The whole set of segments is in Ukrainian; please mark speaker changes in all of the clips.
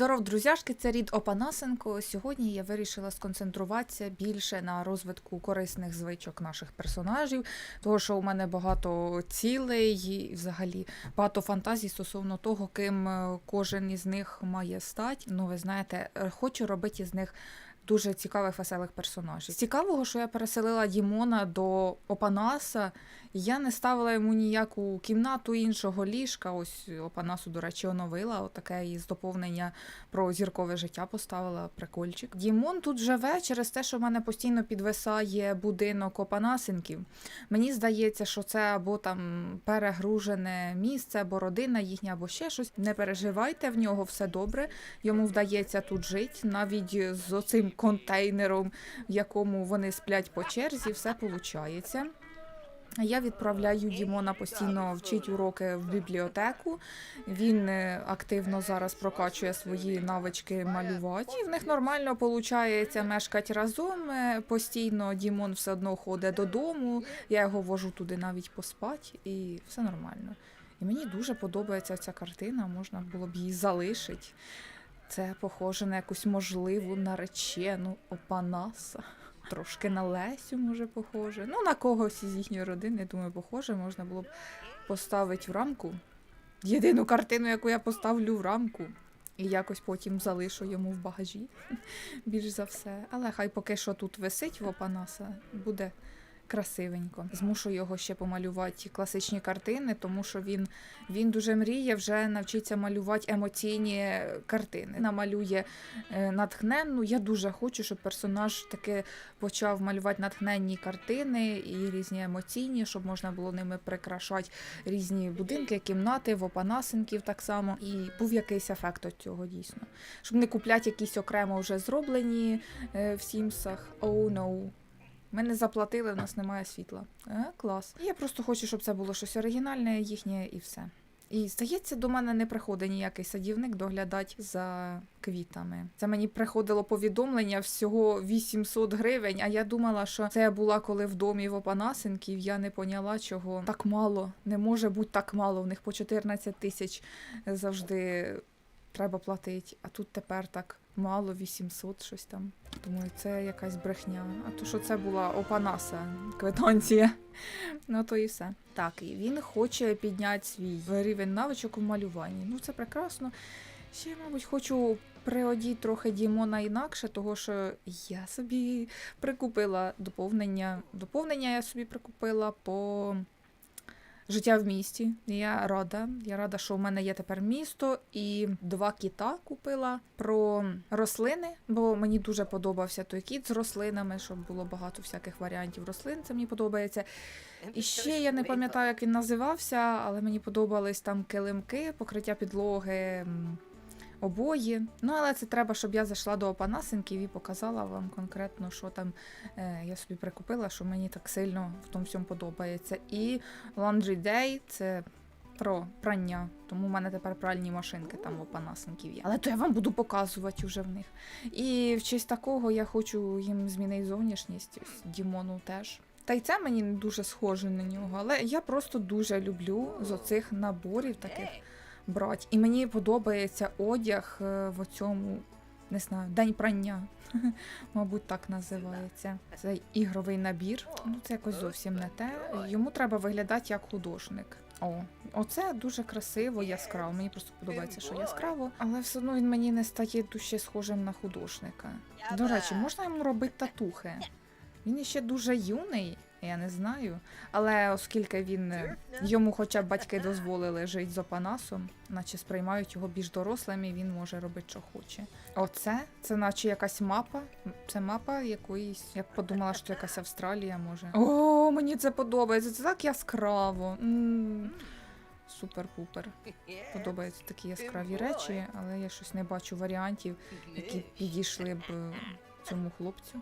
Speaker 1: Здоров, друзяшки, це рід Опанасенко. Сьогодні я вирішила сконцентруватися більше на розвитку корисних звичок наших персонажів, тому що у мене багато цілей і взагалі багато фантазій стосовно того, ким е, кожен із них має стати. Ну, ви знаєте, е, хочу робити з них. Дуже цікавих веселих персонажів. Цікавого, що я переселила Дімона до Опанаса. Я не ставила йому ніяку кімнату іншого ліжка. Ось Опанасу, до речі, оновила. Отаке із доповнення про зіркове життя поставила прикольчик. Дімон тут живе через те, що в мене постійно підвисає будинок Опанасенків. Мені здається, що це або там перегружене місце, або родина їхня, або ще щось. Не переживайте, в нього все добре. Йому вдається тут жити, навіть з оцим контейнером, в якому вони сплять по черзі, все виходить. Я відправляю Дімона постійно вчить уроки в бібліотеку. Він е, активно зараз прокачує свої навички малювати. І в них нормально виходить мешкати разом. Е, Постійно Дімон все одно ходить додому. Я його вожу туди навіть поспати, і все нормально. І мені дуже подобається ця картина, можна було б її залишити. Це похоже на якусь можливу наречену Опанаса. Трошки на Лесю, може, похоже. Ну, на когось із їхньої родини, думаю, похоже, можна було б поставити в рамку. Єдину картину, яку я поставлю в рамку. І якось потім залишу йому в багажі. Більш за все. Але хай поки що тут висить в Опанаса, буде красивенько. Змушу його ще помалювати класичні картини, тому що він, він дуже мріє вже навчиться малювати емоційні картини. Намалює е, натхненну. Я дуже хочу, щоб персонаж таки почав малювати натхненні картини і різні емоційні, щоб можна було ними прикрашати різні будинки, кімнати, в опанасенків так само. І був якийсь ефект від цього дійсно. Щоб не купляти якісь окремо вже зроблені е, в Сімсах. Oh no. Ми не заплатили, в нас немає світла. Е, клас. Я просто хочу, щоб це було щось оригінальне, їхнє і все. І здається, до мене не приходить ніякий садівник доглядати за квітами. Це мені приходило повідомлення всього 800 гривень. А я думала, що це була коли в домі в Опанасенків. Я не поняла, чого так мало. Не може бути так мало. В них по 14 тисяч завжди треба платити. А тут тепер так мало 800 щось там. Думаю, це якась брехня. А то що це була Опанаса квитанція. Ну то і все. Так, і він хоче підняти свій рівень навичок у малюванні. Ну це прекрасно. Ще, мабуть, хочу приодіти трохи Дімона інакше, того що я собі прикупила доповнення. Доповнення я собі прикупила по життя в місті. Я рада. Я рада, що в мене є тепер місто і два кіта купила про рослини, бо мені дуже подобався той кіт з рослинами, щоб було багато всяких варіантів рослин. Це мені подобається. І ще я не пам'ятаю, як він називався, але мені подобались там килимки, покриття підлоги. Обої. Ну, але це треба, щоб я зайшла до Опанасенків і показала вам конкретно, що там е, я собі прикупила, що мені так сильно в тому всьому подобається. І Laundry Day це про прання. Тому в мене тепер пральні машинки там в Опанасенків є. Але то я вам буду показувати вже в них. І в честь такого я хочу їм змінити зовнішність. Дімону теж. Та й це мені не дуже схоже на нього, але я просто дуже люблю з оцих наборів таких брати. І мені подобається одяг е, в цьому, не знаю, день прання. Мабуть, так називається. Це ігровий набір. Ну, це якось зовсім не те. Йому треба виглядати як художник. О, оце дуже красиво, яскраво. Мені просто подобається, що яскраво, але все одно він мені не стає дуже схожим на художника. До речі, можна йому робити татухи. Він іще дуже юний, я не знаю. Але оскільки він е, йому хоча б батьки дозволили жити з опанасом, наче сприймають його більш дорослим, і він може робити, що хоче. Оце це наче якась мапа. Це мапа якоїсь. Я подумала, що якась Австралія може. О, мені це подобається. Це так яскраво. Супер-пупер. Подобаються такі яскраві речі, але я щось не бачу варіантів, які підійшли б е, цьому хлопцю.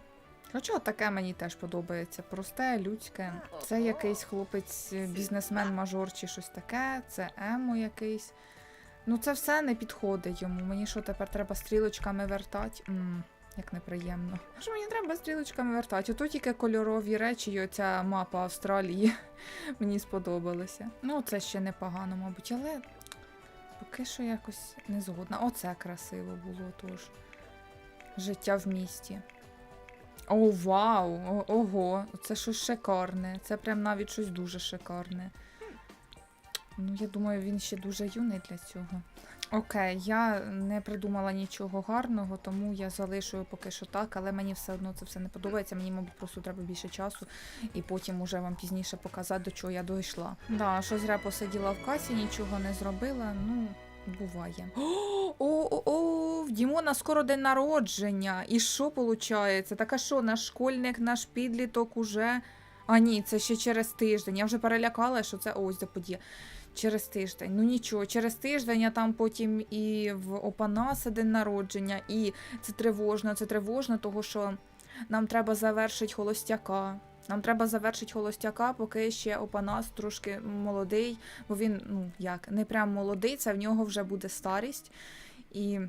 Speaker 1: Хоча таке мені теж подобається. Просте, людське. Це якийсь хлопець, е, бізнесмен-мажор чи щось таке, це емо якийсь. Ну це все не підходить йому. Мені що тепер треба стрілочками вертати? М, як неприємно. Що мені треба стрілочками вертати? Ото тільки кольорові речі і оця мапа Австралії мені сподобалася. Ну, це ще непогано, мабуть, але Поки що якось не згодна. Оце красиво було тож. Життя в місті. О, вау! О- ого! Це щось шикарне. Це прям навіть щось дуже шикарне. Ну, я думаю, він ще дуже юний для цього. Окей, я не придумала нічого гарного, тому я залишую поки що так, але мені все одно це все не подобається. Мені, мабуть, просто треба більше часу, і потім уже вам пізніше показати, до чого я дійшла. Да, що зря посиділа в касі, нічого не зробила. Ну, буває. О, о, о, в Дімона скоро день народження. І що виходить? Так а що, наш школьник, наш підліток уже. А ні, це ще через тиждень. Я вже перелякала, що це ось за подія. Через тиждень. Ну нічого, через тиждень, а там потім і в Опанаса день народження, і це тривожно, це тривожно, того що нам треба завершити холостяка. Нам треба завершити холостяка, поки ще Опанас трошки молодий, бо він, ну як, не прям молодий, це в нього вже буде старість. І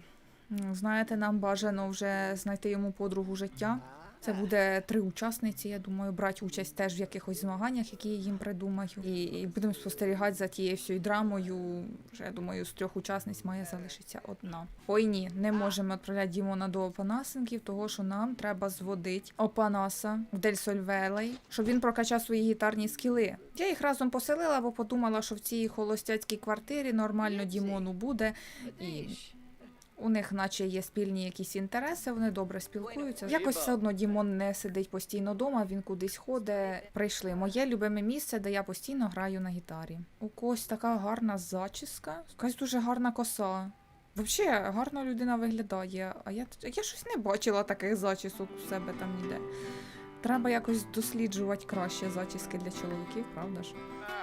Speaker 1: знаєте, нам бажано вже знайти йому подругу життя. Це буде три учасниці, я думаю, брати участь теж в якихось змаганнях, які я їм придумаю. І, і будемо спостерігати за тією всією драмою. Вже, я думаю, з трьох учасниць має залишитися одна. Ой ні, не можемо відправляти Дімона до Опанасенків, того що нам треба зводити Опанаса в Дель Сольвелей, щоб він прокачав свої гітарні скіли. Я їх разом поселила, бо подумала, що в цій холостяцькій квартирі нормально Дімону буде. І у них, наче, є спільні якісь інтереси, вони добре спілкуються. Якось все одно Дімон не сидить постійно вдома, він кудись ходить. Прийшли моє любиме місце, де я постійно граю на гітарі. У когось така гарна зачіска, якась дуже гарна коса. Взагалі, гарно людина виглядає, а я, я щось не бачила таких зачісок у себе там ніде. Треба якось досліджувати краще зачіски для чоловіків, правда ж?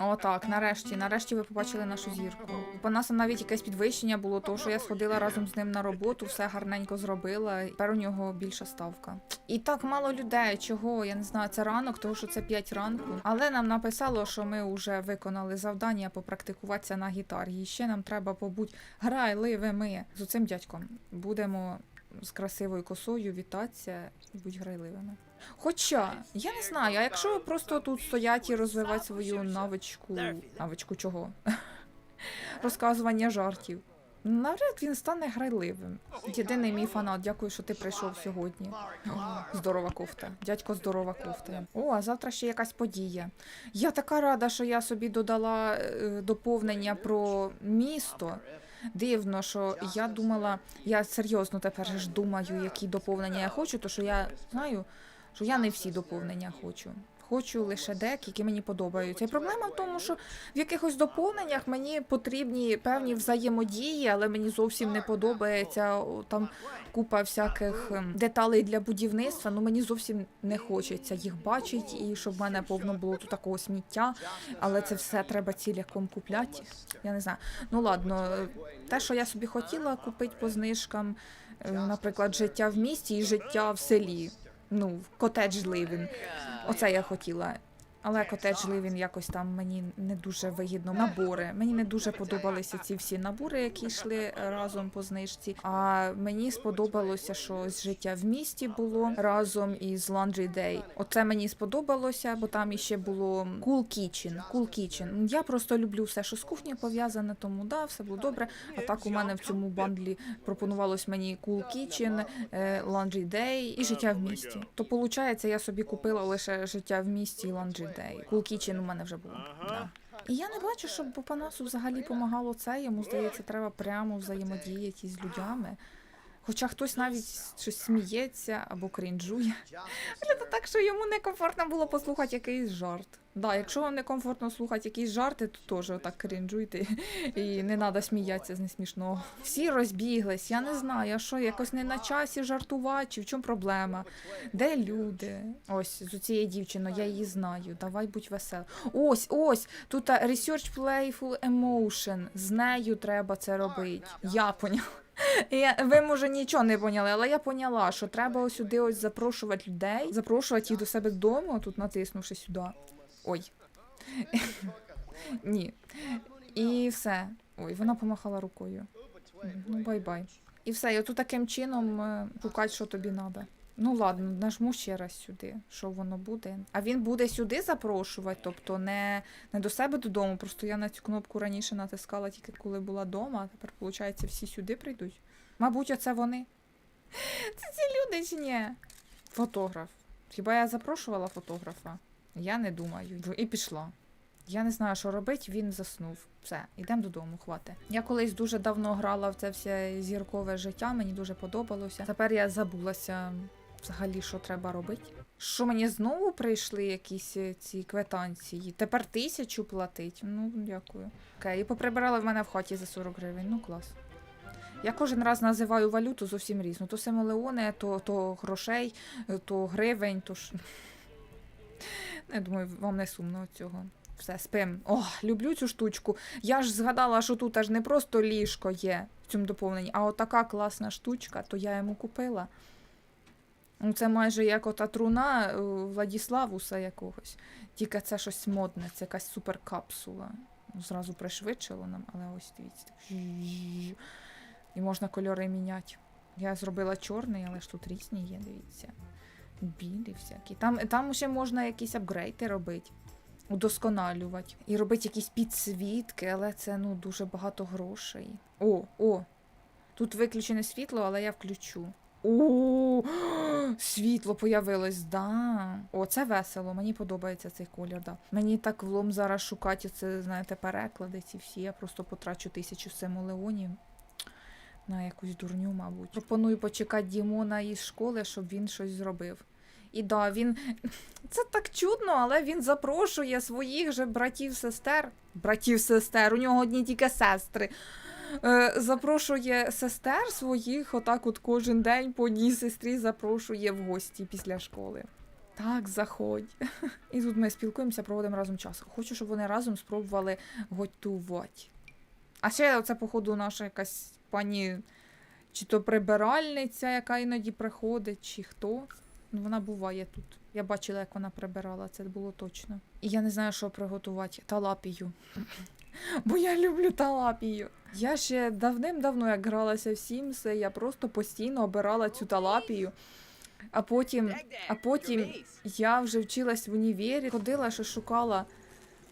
Speaker 1: Отак, нарешті, нарешті ви побачили нашу зірку. У нас навіть якесь підвищення було, тому що я сходила разом з ним на роботу, все гарненько зробила. і Тепер у нього більша ставка. І так мало людей. Чого? Я не знаю, це ранок, тому що це 5 ранку. Але нам написало, що ми вже виконали завдання попрактикуватися на гітарі. І ще нам треба побути грайливими. З цим дядьком будемо з красивою косою вітатися і будь грайливими. Хоча, я не знаю, а якщо просто тут стоять і розвивати свою навичку. Навичку чого? Розказування жартів. Навряд він стане грайливим. Єдиний мій фанат, дякую, що ти прийшов сьогодні. О, здорова кофта. Дядько, здорова кофта. О, а завтра ще якась подія. Я така рада, що я собі додала е, доповнення про місто. Дивно, що я думала, я серйозно тепер ж думаю, які доповнення я хочу, то що я знаю, що я не всі доповнення хочу. Хочу лише деякі, які мені подобаються. І проблема в тому, що в якихось доповненнях мені потрібні певні взаємодії, але мені зовсім не подобається там купа всяких ем, деталей для будівництва. Ну мені зовсім не хочеться їх бачити, і щоб в мене повно було тут такого сміття. Але це все треба ціляком купляти. Я не знаю. Ну ладно, е, те, що я собі хотіла купити по знижкам, е, наприклад, життя в місті і життя в селі. Ну, в котедж ливін. Оце я хотіла. Але котедж living якось там мені не дуже вигідно. Набори. Мені не дуже подобалися ці всі набори, які йшли разом по знижці. А мені сподобалося, що життя в місті було разом із Laundry Day. Оце мені сподобалося, бо там іще було Cool Kitchen. Cool Kitchen. Я просто люблю все, що з кухні пов'язане, тому да, все було добре. А так у мене в цьому бандлі пропонувалось мені Cool Kitchen, е, Laundry Day і життя в місті. То виходить, я собі купила лише життя в місті і Laundry Day. Cool Kitchen у мене вже було. Да. І я не бачу, щоб Бопанасу взагалі помагало це. Йому здається, треба прямо взаємодіяти з людьми. Хоча хтось навіть щось сміється або крінжує. Але так, що йому некомфортно було послухати якийсь жарт. Да, якщо вам некомфортно слухати якісь жарти, то теж отак крінжуйте і не треба сміятися з несмішного. Всі розбіглись, я не знаю, що якось не на часі жартувати, чи в чому проблема? Де люди? Ось з цією дівчиною, я її знаю. Давай будь весел. Ось, ось. Тут Research Playful Emotion. З нею треба це робити. Я поняла. Я, ви, може, нічого не поняли, але я поняла, що треба сюди ось запрошувати людей, запрошувати їх до себе додому, тут натиснувши сюди. Ой. Ні. І все. Ой, вона помахала рукою. Ну, бай-бай. І все, і отут таким чином е, шукати, що тобі треба. Ну ладно, нажму ще раз сюди, що воно буде. А він буде сюди запрошувати, тобто не, не до себе додому. Просто я на цю кнопку раніше натискала тільки коли була вдома, а тепер, виходить, всі сюди прийдуть. Мабуть, оце вони. Це ці люди чи ні? Фотограф. Хіба я запрошувала фотографа? Я не думаю. І пішла. Я не знаю, що робити, він заснув. Все, йдемо додому, хвати. Я колись дуже давно грала в це все зіркове життя, мені дуже подобалося. Тепер я забулася взагалі, що треба робити. Що мені знову прийшли якісь е, ці квитанції? Тепер тисячу платить. Ну, дякую. Окей, і поприбирали в мене в хаті за 40 гривень. Ну клас. Я кожен раз називаю валюту зовсім різну. То симолеони, то, то грошей, е, то гривень, то ж. Я думаю, вам не сумно цього. Все, спим. О, люблю цю штучку. Я ж згадала, що тут аж не просто ліжко є в цьому доповненні, а отака класна штучка, то я йому купила. Ну, Це майже як ота труна е, Владіславуса якогось. Тільки це щось модне, це якась суперкапсула. Ну, Зразу пришвидшило нам, але ось дивіться. І можна кольори міняти. Я зробила чорний, але ж тут різні є, дивіться. Білі всякі. Там, там ще можна якісь апгрейди робити, удосконалювати. І робити якісь підсвітки, але це ну, дуже багато грошей. О, о! Тут виключене світло, але я включу. О, світло появилось, да. О, це весело, мені подобається цей колір, да. Мені так влом зараз шукати, це, знаєте, переклади ці всі. Я просто потрачу тисячу симолеонів на якусь дурню, мабуть. Пропоную почекати Дімона із школи, щоб він щось зробив. І да, він. Це так чудно, але він запрошує своїх же братів-сестер. Братів-сестер, у нього одні тільки сестри. Е, запрошує сестер своїх, отак от кожен день по одній сестрі запрошує в гості після школи. Так, заходь. І тут ми спілкуємося, проводимо разом час. Хочу, щоб вони разом спробували готувати. А ще це, походу, наша якась пані, чи то прибиральниця, яка іноді приходить, чи хто. Ну, вона буває тут. Я бачила, як вона прибирала, це було точно. І я не знаю, що приготувати. Талапію. Бо я люблю талапію. Я ще давним-давно, як гралася в Sims, я просто постійно обирала цю талапію. А потім, а потім я вже вчилась в універі, ходила, що шукала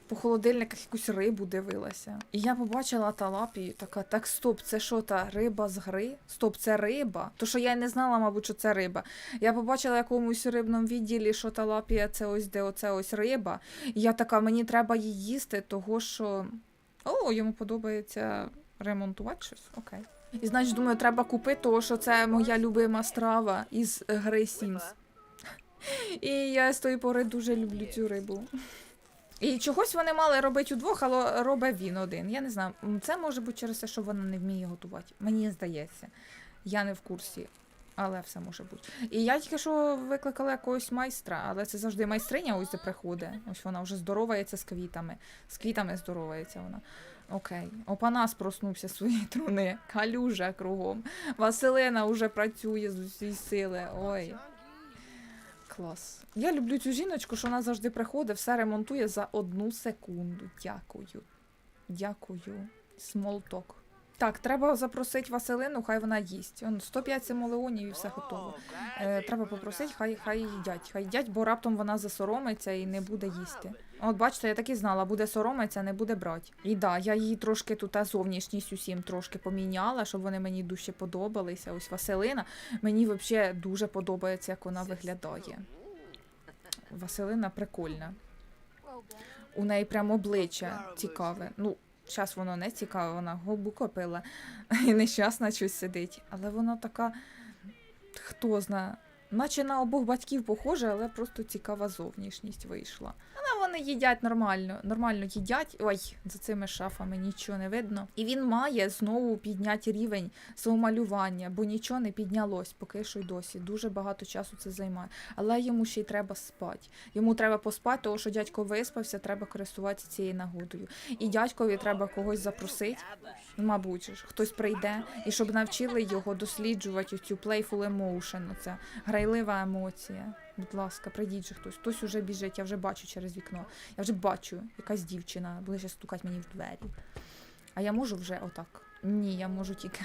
Speaker 1: по холодильниках якусь рибу дивилася. І я побачила талапію, така, так стоп, це що та риба з гри? Стоп, це риба. То що я й не знала, мабуть, що це риба. Я побачила в якомусь рибному відділі, що талапія це ось де оце ось риба. І я така, мені треба її їсти, того що. О, йому подобається ремонтувати щось. Окей. І значить, думаю, треба купити, того що це моя любима страва із гри Sims. І я з тої пори дуже люблю цю рибу. І чогось вони мали робити удвох, але робить він один. Я не знаю. Це може бути через те, що вона не вміє готувати. Мені здається. Я не в курсі. Але все може бути. І я тільки що викликала якогось майстра, але це завжди майстриня ось де приходить. Ось вона вже здоровається з квітами. З квітами здоровається вона. Окей. Опанас проснувся з своєї труни. Калюжа кругом. Василина вже працює з усієї сили. Ой. Клас. Я люблю цю жіночку, що вона завжди приходить, все ремонтує за одну секунду. Дякую. Дякую. Смолток. Так, треба запросити Василину, хай вона їсть. Он 105 симолеонів і все готово. Е, треба попросити, хай хай їдять. Хай їдять, бо раптом вона засоромиться і не буде їсти. От бачите, я так і знала, буде соромиться, не буде брати. І да, я її трошки тут зовнішність усім трошки поміняла, щоб вони мені дужче подобалися. Ось Василина. Мені взагалі дуже подобається, як вона виглядає. Василина прикольна. У неї прямо обличчя цікаве. Ну, зараз воно не цікаве, вона губу копила і нещасна щось сидить. Але вона така, хто зна, наче на обох батьків похоже, але просто цікава зовнішність вийшла. Вони їдять нормально, нормально їдять. Ой, за цими шафами нічого не видно. І він має знову підняти рівень свого малювання, бо нічого не піднялось, поки що й досі. Дуже багато часу це займає. Але йому ще й треба спати. Йому треба поспати, тому що дядько виспався, треба користуватися цією нагодою. І дядькові треба когось запросити. Мабуть, ж, хтось прийде, і щоб навчили його досліджувати цю playful emotion, оця грайлива емоція. Будь ласка, прийдіть же хтось. Хтось уже біжить, я вже бачу через вікно. Я вже бачу, якась дівчина буде ще стукати мені в двері. А я можу вже отак. Ні, я можу тільки.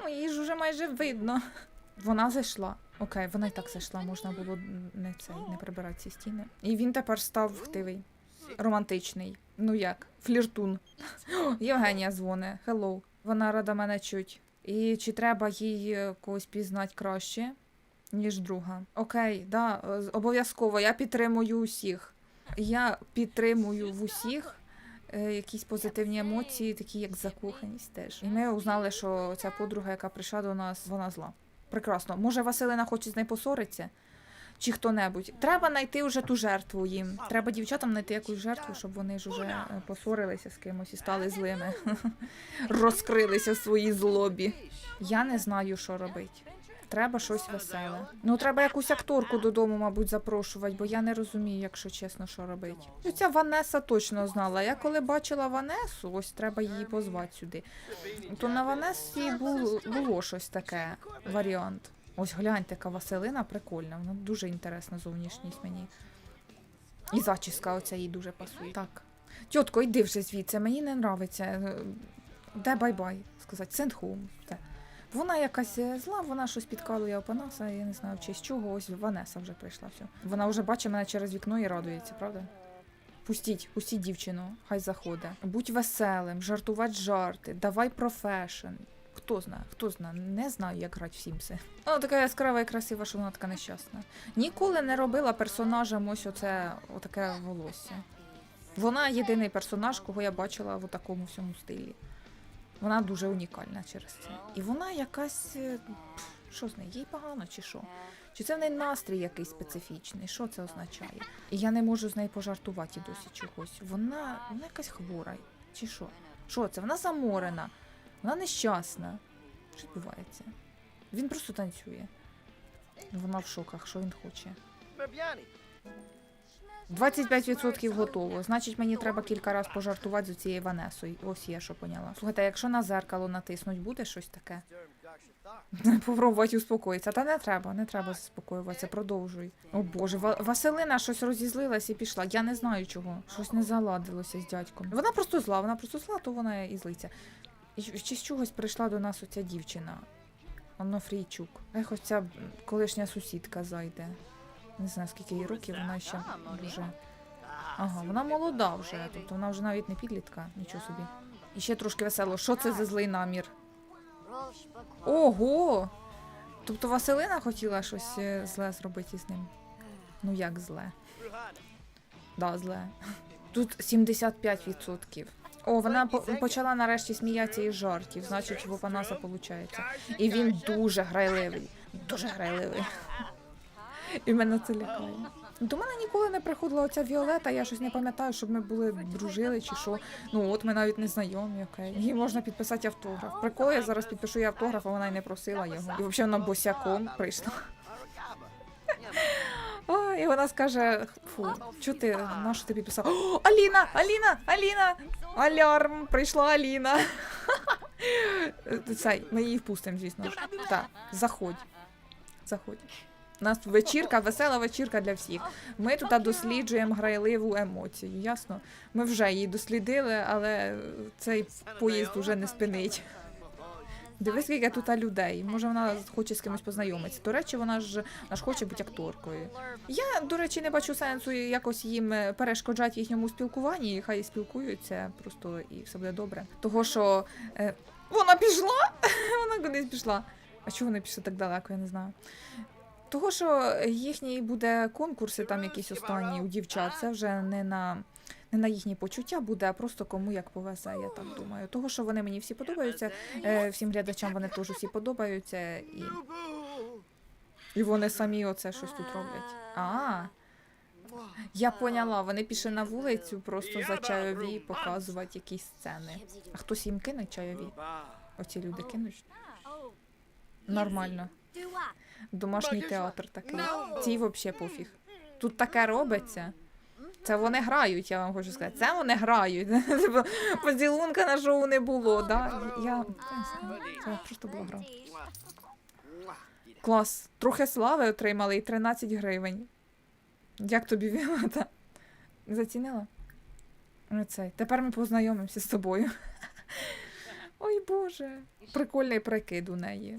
Speaker 1: Ну, її ж вже майже видно. Вона зайшла. Окей, вона і так зайшла, можна було не цей, не прибирати ці стіни. І він тепер став хтивий, романтичний. Ну як, фліртун. Євгенія дзвоне. Хеллоу. Вона рада мене чуть. І чи треба їй е, когось пізнати краще, ніж друга? Окей, да, обов'язково. Я підтримую усіх. Я підтримую в усіх е, якісь позитивні емоції, такі як закоханість теж. І ми узнали, що ця подруга, яка прийшла до нас, вона зла. Прекрасно. Може, Василина хоче з нею посоритися? Чи хто-небудь. Треба знайти вже ту жертву їм. Треба дівчатам знайти якусь жертву, щоб вони ж уже е, посорилися з кимось і стали злими. Розкрилися в своїй злобі. Я не знаю, що робити. Треба щось веселе. Ну, треба якусь акторку додому, мабуть, запрошувати, бо я не розумію, якщо чесно, що робити. Ну, Ця Ванеса точно знала. Я коли бачила Ванесу, ось треба її позвати сюди. То на Ванесі було, було щось таке варіант. Ось гляньте, яка Василина прикольна, вона дуже інтересна зовнішність мені. І зачіска оця їй дуже пасує. Так. Тьотко, йди вже звідси, мені не нравиться. Де бай-бай? Сказати, send home. Де. Вона якась е, зла, вона щось підкалує Опанаса, я не знаю, в честь чого. Ось Ванеса вже прийшла. Все. Вона вже бачить мене через вікно і радується, правда? Пустіть, пустіть дівчину, хай заходить. Будь веселим, жартувати жарти, давай профешн. Хто знає, хто знає, не знаю, як грати в Сімси. Вона така яскрава і красива, що вона така нещасна. Ніколи не робила персонажем ось оце отаке волосся. Вона єдиний персонаж, кого я бачила в такому всьому стилі. Вона дуже унікальна через це. І вона якась. е, Що з нею? Їй погано чи що? Чи це в неї настрій якийсь специфічний? Що це означає? І я не можу з нею пожартувати досі чогось. Вона, вона якась хвора. Чи що? Що це? Вона заморена, вона нещасна. Що відбувається? Він просто танцює. Вона в шоках, що він хоче. 25% готово. Значить, мені треба кілька разів пожартувати з цією Ванесою. Ось я що поняла. Слухайте, якщо на зеркало натиснуть, буде щось таке? Попробувати успокоїтися. Та не треба, не треба заспокоюватися, продовжуй. О Боже, Ва- Василина щось розізлилась і пішла. Я не знаю чого. Щось не заладилося з дядьком. Вона просто зла, вона просто зла, то вона і злиться. Чи з чогось прийшла до нас оця дівчина. Онофрійчук. Ех, ось ця колишня сусідка зайде. Не знаю, скільки їй років, вона ще дуже. Ага, вона молода вже, тобто вона вже навіть не підлітка, нічого собі. І ще трошки весело. Що це за злий намір? Ого! Тобто Василина хотіла щось е, зле зробити з ним. Ну як зле? Да, зле. Тут 75%. О, вона по- почала нарешті сміятися із жартів, значить, в Опанаса виходить. І він дуже грайливий. Дуже грайливий. І мене це лякає. До мене ніколи не приходила оця Віолета, я щось не пам'ятаю, щоб ми були дружили чи що. Ну от ми навіть не знайомі, окей. Їй можна підписати автограф. Прикол, я зараз підпишу їй автограф, а вона й не просила його. І взагалі вона босяком прийшла. А, і вона скаже: фу, чого ти на що ти підписав? О, Аліна! Аліна! Аліна! Алярм! Прийшла Аліна. Цей, ми її впустимо, звісно ж. Так, заходь. Заходь. У нас вечірка, весела вечірка для всіх. Ми тут досліджуємо грайливу емоцію, ясно? Ми вже її дослідили, але цей поїзд уже не спинить. Дивись, скільки тут людей. Може, вона хоче з кимось познайомитися. До речі, вона ж вона ж хоче бути акторкою. Я, до речі, не бачу сенсу якось їм е, перешкоджати їхньому спілкуванні, і хай спілкуються просто і все буде добре. Того, що е, вона пішла, вона кудись пішла. А чого вони пішли так далеко, я не знаю. Того, що їхній буде конкурси, там якісь останні у дівчат, це вже не на. Не на їхні почуття буде, а просто кому як повезе, я так думаю. Того, що вони мені всі подобаються, е, всім глядачам вони теж всі подобаються, і, і вони самі оце щось тут роблять. А, я поняла, вони пішли на вулицю просто за чайові показувати якісь сцени. А хтось їм кине чайові? Оці люди кинуть? Нормально. Домашній театр такий. Цій взагалі пофіг. Тут таке робиться. Це вони грають, я вам хочу сказати. Це вони грають. Типу, Поцілунка на шоу не було, да? Я, я не знаю. Це просто була гра. Клас. Трохи слави отримали і 13 гривень. Як тобі Віолета? Зацінила? Ну, цей. Тепер ми познайомимося з тобою. Ой Боже. Прикольний прикид у неї.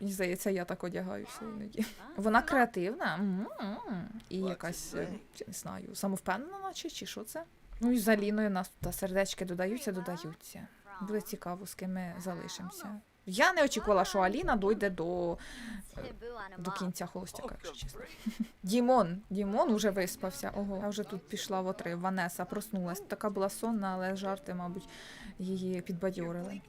Speaker 1: Мені здається, я так одягаюся іноді. Вона креативна м, м, і якась, я не знаю, самовпевнена, наче чи що це? Ну і за ліною нас тут сердечки додаються, додаються. Буде цікаво, з ким ми залишимося. Я не очікувала, що Аліна дойде до, до кінця холостяка, якщо чесно. Дімон, Дімон уже виспався. Ого, я вже тут пішла в отрив. Ванеса проснулась. Така була сонна, але жарти, мабуть, її підбадьорили.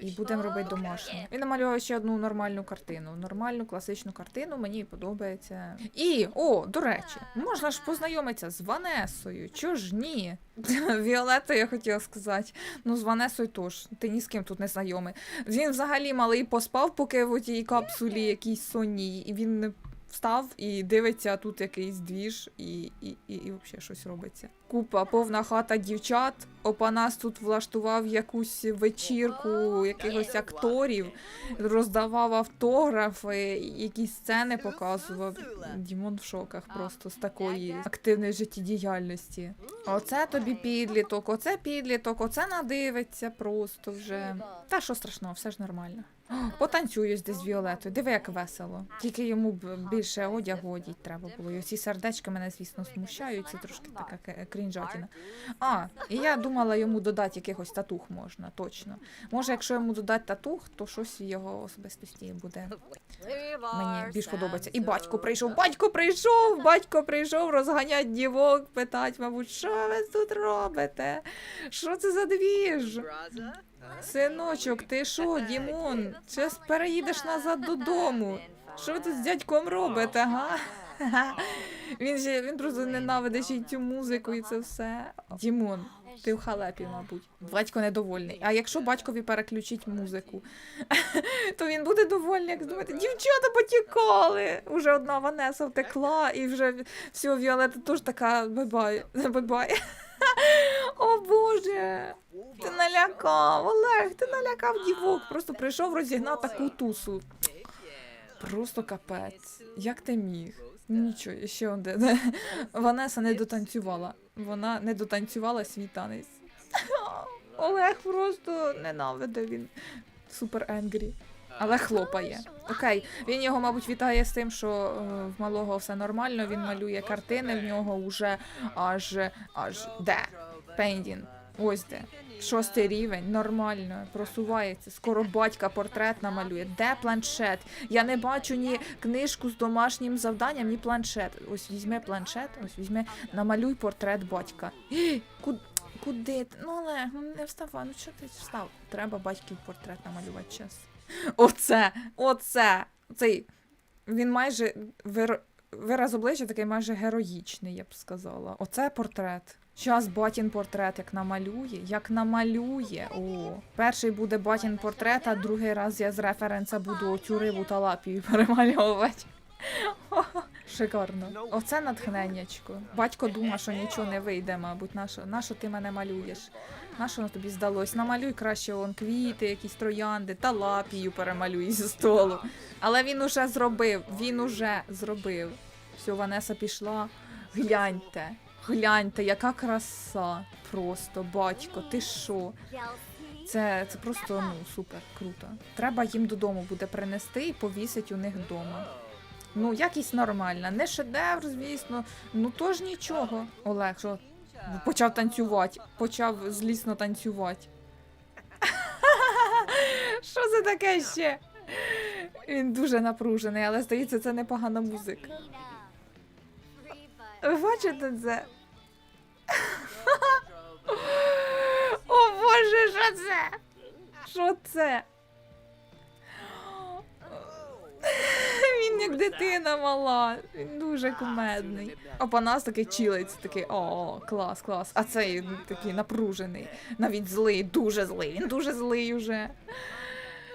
Speaker 1: І будемо робити домашнє. Він намалював ще одну нормальну картину. Нормальну класичну картину. Мені подобається. І о, до речі, можна ж познайомитися з Ванесою. Чого ж ні? Віолетта, я хотіла сказати. Ну, з Ванесою тож, Ти ні з ким тут не знайомий. Він взагалі малий поспав, поки в тій капсулі якійсь сонній, і він не встав і дивиться, тут якийсь двіж, і, і, і, і взагалі щось робиться. Купа, повна хата дівчат. Опанас тут влаштував якусь вечірку якихось акторів, роздавав автографи, якісь сцени показував. Дімон в шоках просто з такої активної життєдіяльності. Оце тобі підліток, оце підліток, оце надивиться просто вже. Та що страшного, все ж нормально. О, Потанцюю десь з Віолетою. Диви, як весело. Тільки йому більше одягу одіть треба було. І оці сердечки мене, звісно, смущають. Це трошки така крінжатіна. А, і я думала йому додати якихось татух можна, точно. Може, якщо йому додати татух, то щось в його особистості буде мені більш подобається. І батько прийшов, батько прийшов, батько прийшов розганять дівок, питать, мабуть, що ви тут робите? Що це за двіж? Синочок, ти що, Дімон? Зараз переїдеш назад додому. Що ви тут з дядьком робите, га? Він же він просто ненавидить й цю музику і це все. Дімон, ти в халепі, мабуть. Батько недовольний. А якщо батькові переключить музику, то він буде довольний, як думаєте, дівчата потікали. Уже одна Ванеса втекла, і вже все, Віолета теж така бай-бай. бай-бай. О Боже! Ти налякав, Олег, ти налякав дівок. Просто прийшов, розігнав таку тусу. Просто капець. Як ти міг? Нічого, ще один. Ванеса не дотанцювала. Вона не дотанцювала свій танець. Олег просто ненавидить він. Супер енгрі. Але хлопає. Окей, він його, мабуть, вітає з тим, що е, в малого все нормально, він малює картини, в нього вже аж аж де? Пендін. Ось де. Шостий рівень, нормально, просувається. Скоро батька портрет намалює. Де планшет? Я не бачу ні книжку з домашнім завданням, ні планшет. Ось візьми планшет, ось візьми, намалюй портрет батька. Куди ти? Ну, Олег, ну не вставай, ну чого ти встав? Треба батьків портрет намалювати час. Оце, оце. Цей. Він майже вир... вираз обличчя такий майже героїчний, я б сказала. Оце портрет. Щас батін портрет як намалює, як намалює. О, перший буде батін портрет, а другий раз я з референса буду оцю рибу та лапію перемальовувати. Шикарно. Оце натхненнячко. Батько думає, що нічого не вийде, мабуть. Нащо, нащо ти мене малюєш? Нащо тобі здалось? Намалюй краще он квіти, якісь троянди та лапію перемалюй зі столу. Але він уже зробив, він уже зробив. Все, Ванеса пішла. Гляньте, гляньте, яка краса. Просто, батько, ти що? Це, це просто ну супер круто. Треба їм додому буде принести і повісить у них вдома. Ну, якість нормальна, не шедевр, звісно. Ну то ж нічого. Олег, що почав танцювати, почав злісно танцювати. Що це таке ще? Він дуже напружений, але здається, це непогана музика. Ви бачите це? Це? Що це? Він як дитина мала, він дуже кумедний. Опанас такий чілець, такий о, клас, клас. А цей такий напружений, навіть злий, дуже злий. Він дуже злий уже.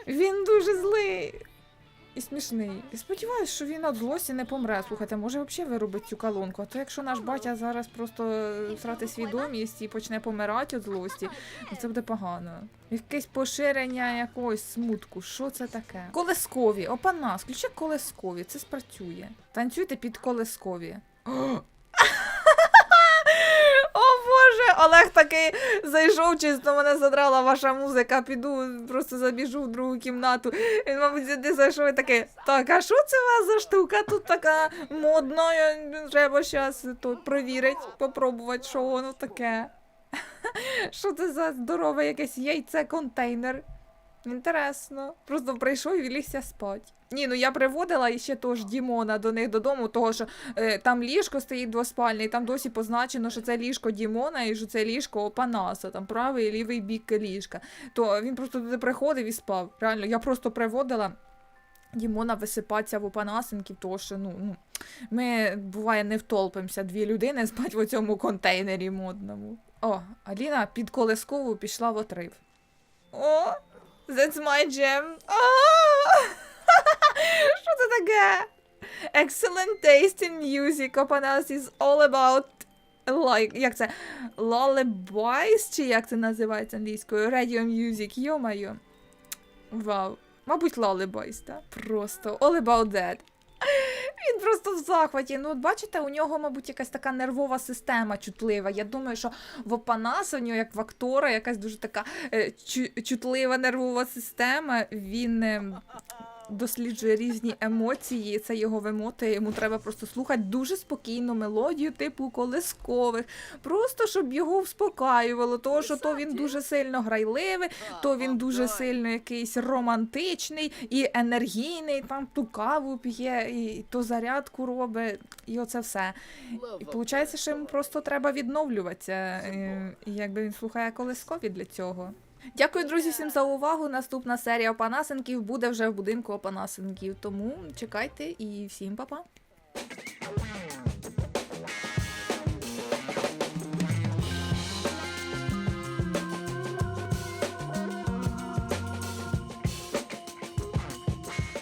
Speaker 1: Він дуже злий. І смішний. І сподіваюся, що він от злості не помре. Слухайте, може взагалі виробить цю колонку. А то якщо наш батя зараз просто е, втратить свідомість і почне помирати від злості, ну це буде погано. Якесь поширення якогось смутку. Що це таке? Колескові, опана, включи колескові, це спрацює. Танцюйте під колескові. О Боже, Олег такий зайшов, чисто мене задрала ваша музика, піду, просто забіжу в другу кімнату. Він, мабуть, сюди зайшов і такий, так, а що це у вас за штука? Тут така модна, треба зараз тут провірити, попробувати, що воно таке. Що це за здорове якесь яйце-контейнер? Інтересно. Просто прийшов і лігся спать. Ні, ну я приводила іще того ж Дімона до них додому, того що е, там ліжко стоїть двоспальне, і там досі позначено, що це ліжко Дімона і що це ліжко Опанаса, там правий і лівий бік ліжка. То він просто туди приходив і спав. Реально, я просто приводила. Дімона висипатися в Опанасенків, тому що ну, ну, ми буває не втолпимося дві людини спать в цьому контейнері модному. О, Аліна під колискову пішла в отрив. О, that's my. А! Що це таке? Excellent taste in music. Опанас is all about like, як це? Lullabies, чи як це називається англійською? Radio music, йо-моє. Вау. Мабуть, lullabies, так? Просто all about that. Він просто в захваті. Ну, от бачите, у нього, мабуть, якась така нервова система чутлива. Я думаю, що в Опанаса, у нього як в актора, якась дуже така е, чу- чутлива нервова система. Він е, досліджує різні емоції, це його вимотує. Йому треба просто слухати дуже спокійну мелодію, типу колискових, просто щоб його вспокаювало. Того, що то він дуже сильно грайливий, то він дуже сильно якийсь романтичний і енергійний, там ту каву п'є, і то зарядку робить, і оце все. І виходить, що йому просто треба відновлюватися, е, і якби він слухає колискові для цього. Дякую, друзі, всім за увагу. Наступна серія Опанасенків буде вже в будинку Опанасенків. Тому чекайте і всім па-па.